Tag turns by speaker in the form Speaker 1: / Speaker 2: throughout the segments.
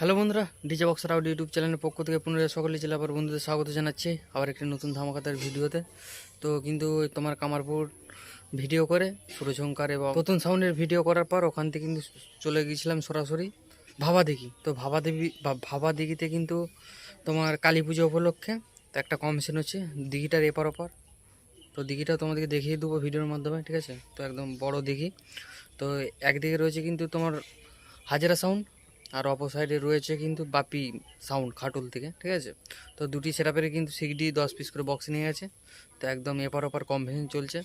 Speaker 1: Hello বন্ধুরা, DJ boxer out YouTube চ্যানেলের পক্ষ থেকে পুনরায় সকলে জেলা আবার বন্ধুদের স্বাগত জানাচ্ছি আবার একটি নতুন ধামাকাতার ভিডিওতে। তো কিন্তু তোমার কামারপুর ভিডিও করে সুরজঙ্কার এবং নতুন সাউন্ডের ভিডিও করার পর ওখান থেকে কিন্তু চলে গিয়েছিলাম সরাসরি ভাবা দেখি তো ভাবা দেবী ভাবা দিঘিতে কিন্তু তোমার কালী পুজো উপলক্ষে তো একটা কমিশন হচ্ছে, দিঘিটার এপার ওপার। তো দিঘিটা তোমাদেরকে দেখিয়ে দেবো ভিডিওর মাধ্যমে, ঠিক আছে? তো একদম বড় দিঘি। তো একদিকে রয়েছে কিন্তু তোমার হাজারা সাউন্ড আর অপর সাইডে রয়েছে কিন্তু বাপি সাউন্ড খাটুল থেকে, ঠিক আছে? তো দুটি সেটাপের কিন্তু সিক্সডি দশ পিস করে বক্স নিয়ে গেছে। তো একদম এপার ওপার কম্বিনেশন চলছে।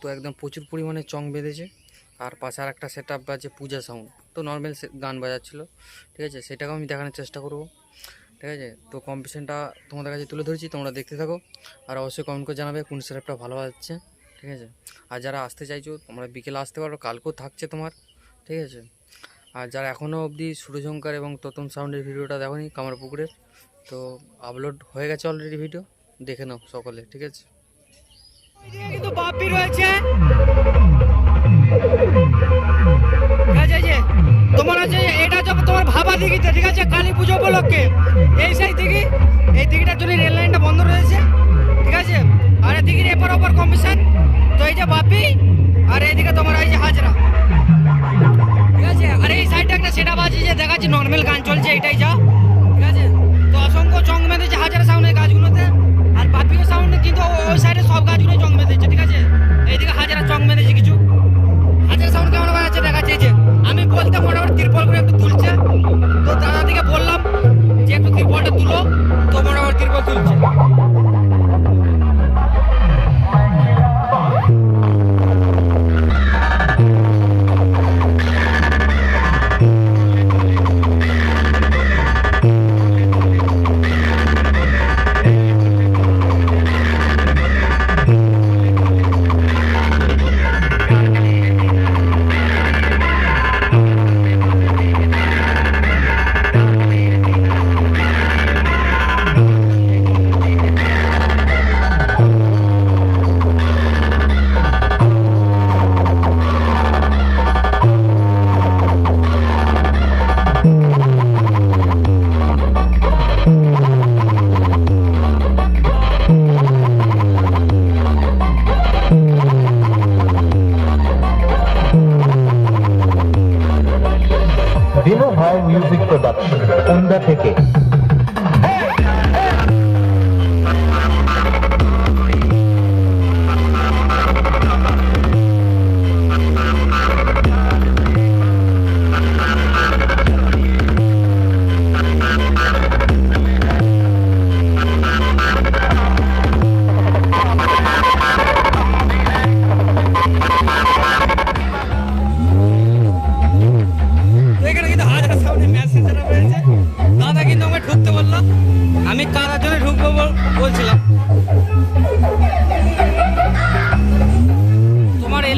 Speaker 1: তো একদম প্রচুর পরিমাণে চং বেঁধেছে। আর পাশে আর একটা সেট আপ আছে পূজা সাউন্ড তো নর্মাল গান বাজাচ্ছিলো, ঠিক আছে? সেটাকেও আমি দেখানোর চেষ্টা করব, ঠিক আছে? তো কম্পিটিশনটা তোমাদের কাছে তুলে ধরেছি, তোমরা দেখতে থাকো। আর অবশ্যই কমেন্ট করে জানাবে কোন সেটআপটা ভালো বাজছে ঠিক আছে? আর যারা আসতে চাইছো, তোমরা বিকেলে আসতে পারো, কালকেও থাকছে তোমার, ঠিক আছে? আর যারা এখনও অবধি সুরজঙ্কার এবং ততন সাউন্ডের ভিডিওটা দেখোনি কামারপুকুরের তো আপলোড হয়ে গেছে অলরেডি ভিডিও দেখে নাও সকলে, ঠিক আছে?
Speaker 2: কিন্তু রয়েছে। তোমার এটা তোমার ভাবা ঠিক আছে? এই সেই দিঘি, এই জন্য রেল লাইনটা বন্ধ রয়েছে, ঠিক আছে? আর দিঘির এপার তো এই যে আর তোমার যে হাজরা। আছে আর সাইডে একটা সেটা বাজি যে দেখাচ্ছি নর্মাল গান চলছে, এটাই যা। ঠিক আছে? তো অসংখ্য চং বেঁধেছে হাজার সাউন্ডের গাছগুলোতে, আর বাপিও সাউন্ড কিন্তু ওই সাইডে সব গাছগুলো চং বেঁধেছে ঠিক আছে?
Speaker 3: প্রোডাকশন কুন্দা থেকে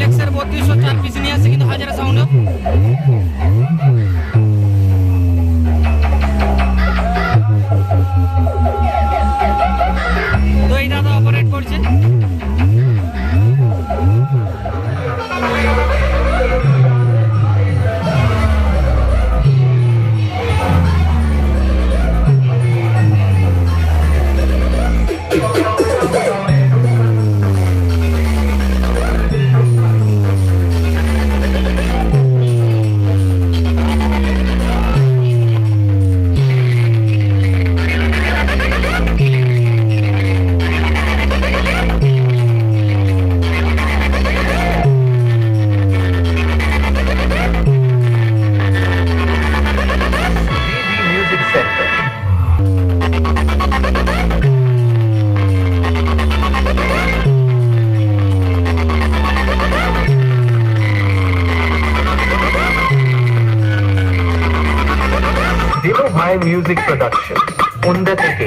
Speaker 2: তোমার এলেক্সের বত্রিশশো চার পিস নিয়ে আসছে কিন্তু হাজার সাউন্ড তো এই দাদা অপারেট করছে।
Speaker 3: মিউজিক প্রোডাকশন কুন্দা থেকে।